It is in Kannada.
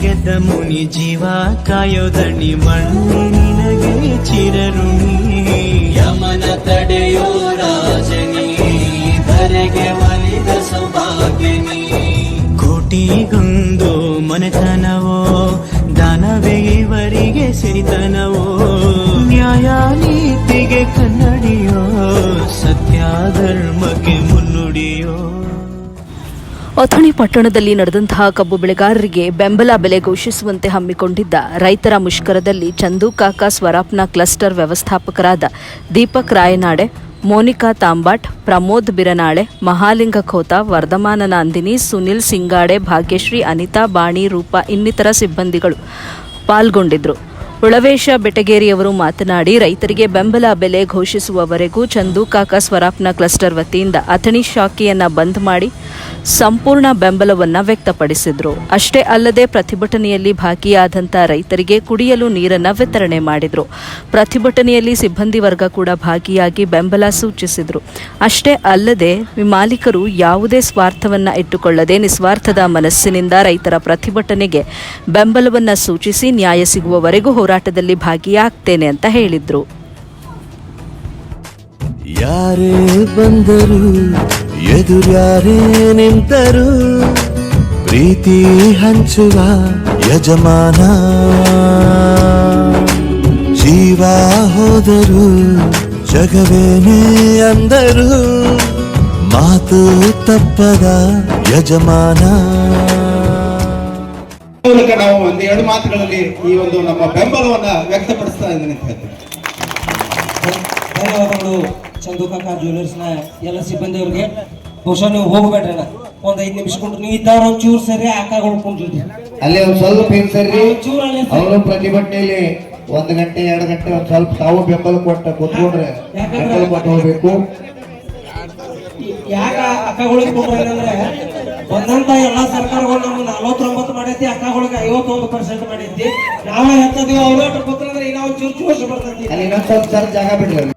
ಬೆಳೆದ ಮುನಿ ಜೀವ ಕಾಯೋದಣಿ ಮಣ್ಣು ನಿನಗೆ ಚಿರಋಣಿ ಯಮನ ತಡೆಯೋ ರಾಜನಿ ಧರೆಗೆ ಒಲಿದ ಸೌಭಾಗ್ಯನಿ ಕೋಟಿಗೊಂದು ಮನೆತನವೋ ದಾನವೇ ಇವರಿಗೆ ಸಿರಿತನವೋ. ನ್ಯಾಯ ನೀತಿಗೆ ಕನ್ನಡಿಯೋ ಅಥಣಿ ಪಟ್ಟಣದಲ್ಲಿ ನಡೆದಂತಹ ಕಬ್ಬು ಬೆಳೆಗಾರರಿಗೆ ಬೆಂಬಲ ಬೆಲೆ ಘೋಷಿಸುವಂತೆ ಹಮ್ಮಿಕೊಂಡಿದ್ದ ರೈತರ ಮುಷ್ಕರದಲ್ಲಿ ಚಂದು ಕಾಕಾ ಸ್ವರಾಪ್ನ ಕ್ಲಸ್ಟರ್ ವ್ಯವಸ್ಥಾಪಕರಾದ ದೀಪಕ್ ರಾಯನಾಡೆ, ಮೋನಿಕಾ ತಾಂಬಾಟ್, ಪ್ರಮೋದ್ ಬಿರನಾಳೆ, ಮಹಾಲಿಂಗ ಖೋತ, ವರ್ಧಮಾನ ನಾಂದಿನಿ, ಸುನಿಲ್ ಸಿಂಗಾಡೆ, ಭಾಗ್ಯಶ್ರೀ, ಅನಿತಾ ಬಾಣಿ, ರೂಪ ಇನ್ನಿತರ ಸಿಬ್ಬಂದಿಗಳು ಪಾಲ್ಗೊಂಡಿದ್ದರು ಉಳವೇಶ ಬೆಟಗೇರಿಯವರು ಮಾತನಾಡಿ, ರೈತರಿಗೆ ಬೆಂಬಲ ಬೆಲೆ ಘೋಷಿಸುವವರೆಗೂ ಚಂದು ಕಾಕ ಸ್ವರಾಪ್ನ ಕ್ಲಸ್ಟರ್ ವತಿಯಿಂದ ಅಥಣಿ ಶಾಖೆಯನ್ನ ಬಂದ್ ಮಾಡಿ ಸಂಪೂರ್ಣ ಬೆಂಬಲವನ್ನ ವ್ಯಕ್ತಪಡಿಸಿದರು. ಅಷ್ಟೇ ಅಲ್ಲದೆ ಪ್ರತಿಭಟನೆಯಲ್ಲಿ ಭಾಗಿಯಾದಂಥ ರೈತರಿಗೆ ಕುಡಿಯಲು ನೀರನ್ನ ವಿತರಣೆ ಮಾಡಿದ್ರು. ಪ್ರತಿಭಟನೆಯಲ್ಲಿ ಸಿಬ್ಬಂದಿ ವರ್ಗ ಕೂಡ ಭಾಗಿಯಾಗಿ ಬೆಂಬಲ ಸೂಚಿಸಿದರು. ಅಷ್ಟೇ ಅಲ್ಲದೆ ಮಾಲೀಕರು ಯಾವುದೇ ಸ್ವಾರ್ಥವನ್ನ ಇಟ್ಟುಕೊಳ್ಳದೆ ನಿಸ್ವಾರ್ಥದ ಮನಸ್ಸಿನಿಂದ ರೈತರ ಪ್ರತಿಭಟನೆಗೆ ಬೆಂಬಲವನ್ನ ಸೂಚಿಸಿ ನ್ಯಾಯ ಸಿಗುವವರೆಗೂ ಹೋರಾಟದಲ್ಲಿ ಭಾಗಿಯಾಗ್ತೇನೆ ಅಂತ ಹೇಳಿದರು. ಯಾರೇ ಬಂದರು ಎದುರ್ಯಾರೇ ನಿಂತರು ಪ್ರೀತಿ ಹಂಚುವ ಯಜಮಾನ ಜೀವ ಹೋದರು ಜಗವೇನೇ ಅಂದರು ಮಾತು ತಪ್ಪದ ಯಜಮಾನ ಮೂಲಕ ನಾವು ಒಂದು ಎರಡು ಮಾತುಗಳಲ್ಲಿ ಈ ಒಂದು ನಮ್ಮ ಬೆಂಬಲವನ್ನ ವ್ಯಕ್ತಪಡಿಸ್ತಾ ಇದ್ದೇನೆ ಅಂತ ಹೇಳ್ತೀನಿ ಧನ್ಯವಾದಗಳು ಚಂದು ಕಾಕ ಜ್ಯುವೆಲರ್ಸ್ನ ಎಲ್ಲ ಸಿಬ್ಬಂದಿಯವ್ರಿಗೆ ಬಹುಶಃ ನೀವು ಹೋಗ್ಬೇಡ್ರಿ ಅಣ್ಣ. ಒಂದ್ ಐದ್ ನಿಮಿಷ ಕೊಟ್ಟು ನೀವು ಇದ್ದಾರ ಒಂದ್ ಚೂರು ಸರಿ ಆಕಾಗಳು ಕುಂಡ್ರಿ ಅಲ್ಲಿ ಒಂದ್ ಸ್ವಲ್ಪ ಹಿಂಸರಿ ಚೂರು ಅಲ್ಲಿ ಅವರು ಪ್ರತಿಭಟನೆಯಲ್ಲಿ ಒಂದ್ ಗಂಟೆ ಎರಡು ಗಂಟೆ ಒಂದ್ ಸ್ವಲ್ಪ ತಾವು ಬೆಂಬಲ ಕೊಟ್ಟ ಕೂತ್ಕೊಂಡ್ರೆ ಬೆಂಬಲ ಕೊಟ್ಟು ಹೋಗ್ಬೇಕು. ಯಾಕ ಅಕ್ಕಗಳಿಗೆ ಕುಂಡ್ರಿ ಅಂದ್ರೆ ಬಂದಂತ ಎಲ್ಲಾ ಸರ್ಕಾರಗಳು ನಮ್ಮ ನಲವತ್ತೊಂಬತ್ತು ಮಾಡೈತಿ ಅಕ್ಕಗಳಿಗೆ ಐವತ್ತೊಂದು ಪರ್ಸೆಂಟ್ ಮಾಡೈತಿ ನಾವೇ ಹೆಚ್ಚದಿವಿ ಅವ್ರು ಕೊತ್ತಂದ್ರೆ ಅಂದ್ರೆ ಈಗ ಒಂದ್ ಚೂರು ಚೂರು ಬರ್ತೈತಿ. ಅಲ್ಲಿ ಇನ್ನೊಂದ್ ಸ್ವಲ್ಪ ಸರ್ ಜಾಗ ಬಿಡ್ರಿ.